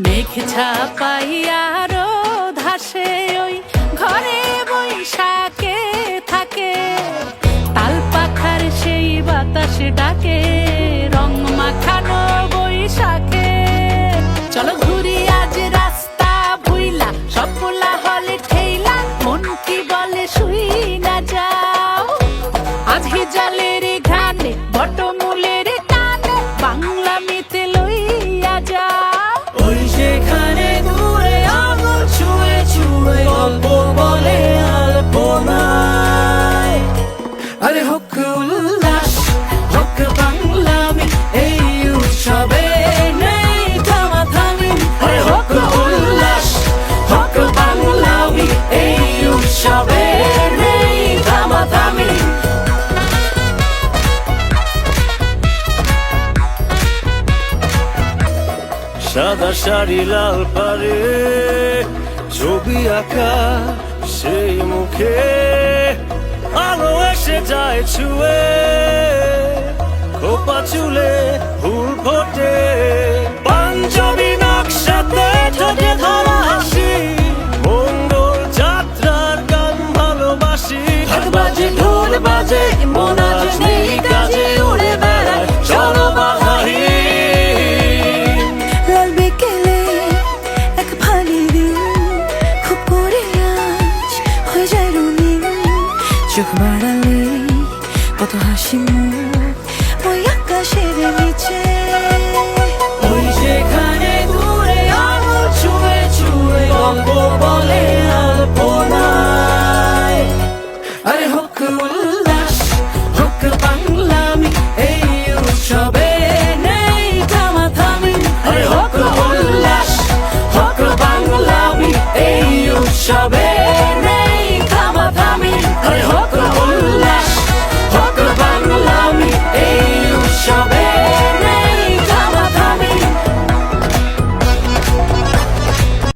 মেঘ ছাপাইয়ারো ধাসে ওই ঘরে বৈশাখে থাকে। তাল পাখার সেই বাতাস ডাকে, রং মাখানো বৈশাখে। চলো ঘুরি আজ রাস্তা ভুইলা, সপলা হলে ঠেইলা, মন কি বলে শুই না যাও। আজ হি জলের ঘানে বটমূলের সাদা শাড়ি লাল পারে ছবি আঁকা সেই মুখে, আলো এসে যায় ছুঁয়ে, খোপা চুলে ফুল ফোটে। পাঞ্জাবি নকশাতে ঠোঁটে ধরা হাসি, মঙ্গল যাত্রার গান ভালোবাসি। বাজে, ঢোল বাজে চোখ বাড়ালে কত হাসি মুখ, ওই আকাশের নিচে। ওই যেখানে দূরে আঙুল ছুঁয়ে ছুঁয়ে অঙ্গ বলে আলপনায়। আরে হোক উল্লাস, হোক বাংলামি এই উৎসবে নেই থামাথামি। আরে হোক উল্লাস, হোক বাংলামি এই উৎসবে